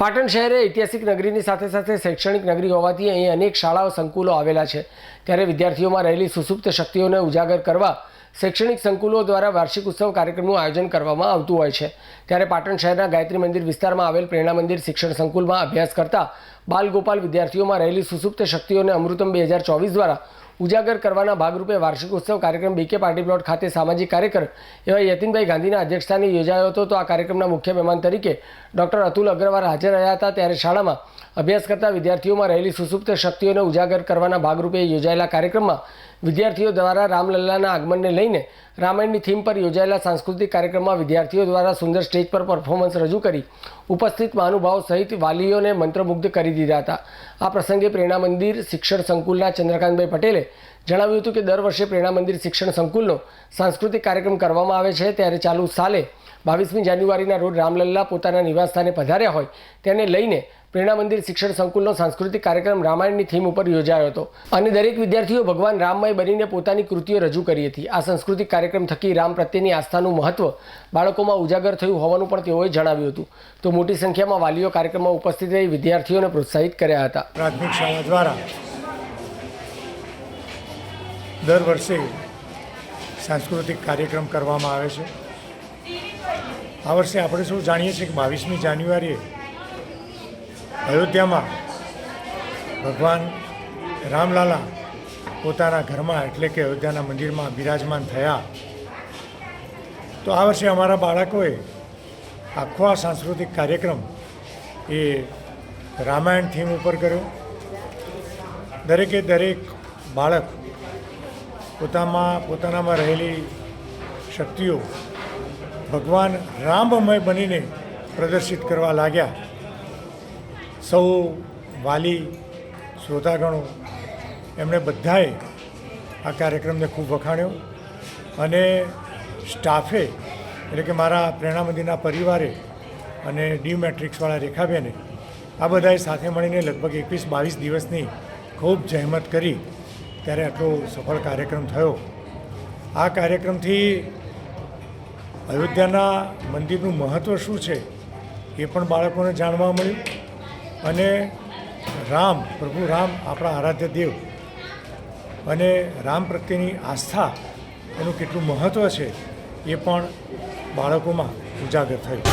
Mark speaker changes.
Speaker 1: પાટણ શહેર ઐતિહાસિક નગરીની સાથે સાથે શૈક્ષણિક નગરી હોવાથી અહીં અનેક શાળાઓ સંકુલો આવેલા છે. ત્યારે વિદ્યાર્થીઓમાં રહેલી સુસુપ્ત શક્તિઓને ઉજાગર કરવા શૈક્ષણિક સંકુલો દ્વારા વાર્ષિક ઉત્સવ કાર્યક્રમનું આયોજન કરવામાં આવતું હોય છે. ત્યારે પાટણ શહેરના ગાયત્રી મંદિર વિસ્તારમાં આવેલ પ્રેરણા મંદિર શિક્ષણ સંકુલમાં અભ્યાસ કરતા બાલગોપાલ વિદ્યાર્થીઓમાં રહેલી સુસુપ્ત શક્તિઓને અમૃતમ બે હજાર ચોવીસ દ્વારા ઉજાગર કરવાના ભાગરૂપે વાર્ષિક ઉત્સવ કાર્યક્રમ બીકે પાર્ટી પ્લોટ ખાતે સામાજિક કાર્યક્રમ એવા યતિનભાઈ ગાંધીના અધ્યક્ષસ્થાને યોજાયો હતો. તો આ કાર્યક્રમના મુખ્ય મહેમાન તરીકે ડોક્ટર અતુલ અગ્રવાલ હાજર રહ્યા હતા. ત્યારે શાળામાં અભ્યાસ કરતા વિદ્યાર્થીઓમાં રહેલી સુસુપ્ત શક્તિઓને ઉજાગર કરવાના ભાગરૂપે યોજાયેલા કાર્યક્રમમાં વિદ્યાર્થીઓ દ્વારા રામલલ્લાના આગમનને લઈને રામાયણની થીમ પર યોજાયેલા સાંસ્કૃતિક કાર્યક્રમમાં વિદ્યાર્થીઓ દ્વારા સુંદર સ્ટેજ પર પરફોર્મન્સ રજૂ કરી ઉપસ્થિત મહાનુભાવો સહિત વાલીઓને મંત્રમુગ્ધ કરી દીધા હતા. આ પ્રસંગે પ્રેરણા મંદિર, શિક્ષણ સંકુલના ચંદ્રકાંતભાઈ પટેલે જણાવ્યું હતું કે દર વર્ષે પ્રેરણા મંદિર શિક્ષણ સંકુલનો સાંસ્કૃતિક કાર્યક્રમ કરવામાં આવે છે. ત્યારે ચાલુ સાલે બાવીસમી જાન્યુઆરીના રોજ રામલલ્લા પોતાના નિવાસસ્થાને પધાર્યા હોય તેને લઈને પ્રેરણા મંદિર શિક્ષણ સંકુલનો સાંસ્કૃતિક કાર્યક્રમ રામાયણની થીમ ઉપર યોજાયો હતો. અને દરેક વિદ્યાર્થીઓ ભગવાન રામમય બનીને પોતાની કૃતિઓ રજૂ કરી હતી. આ સાંસ્કૃતિક કાર્યક્રમ થકી રામ પ્રત્યેની આસ્થાનું મહત્વ બાળકોમાં ઉજાગર થયું હોવાનું પણ તેઓએ જણાવ્યું હતું. તો મોટી સંખ્યામાં વાલીઓ કાર્યક્રમમાં ઉપસ્થિત રહી વિદ્યાર્થીઓને પ્રોત્સાહિત કર્યા હતા.
Speaker 2: પ્રાથમિક શાળા દ્વારા દર વર્ષે સાંસ્કૃતિક કાર્યક્રમ કરવામાં આવે છે. આ વર્ષે આપણે સૌ જાણીએ છીએ કે બાવીસમી જાન્યુઆરીએ અયોધ્યામાં ભગવાન રામલાલા પોતાના ઘરમાં એટલે કે અયોધ્યાના મંદિરમાં બિરાજમાન થયા. તો આ વર્ષે અમારા બાળકોએ આખો આ સાંસ્કૃતિક કાર્યક્રમ એ રામાયણ થીમ ઉપર કર્યો. દરેકે દરેક બાળક પોતામાં, પોતાનામાં રહેલી શક્તિઓ ભગવાન રામમય બનીને પ્રદર્શિત કરવા લાગ્યા. સૌ વાલી શ્રોતાગણો એમણે બધાએ આ કાર્યક્રમને ખૂબ વખાણ્યો અને સ્ટાફે, એટલે કે મારા પ્રેરણા મંદિરના પરિવારે અને ડી મેટ્રિક્સવાળા રેખાબેને, આ બધાએ સાથે મળીને લગભગ એકવીસ બાવીસ દિવસની ખૂબ જહેમત કરી. ત્યારે આટલો સફળ કાર્યક્રમ થયો. આ કાર્યક્રમથી અયોધ્યાના મંદિરનું મહત્ત્વ શું છે એ પણ બાળકોને જાણવા મળ્યું. અને રામ, પ્રભુ રામ આપણા આરાધ્ય દેવ અને રામ પ્રત્યેની આસ્થા એનું કેટલું મહત્ત્વ છે એ પણ બાળકોમાં ઉજાગર થયું.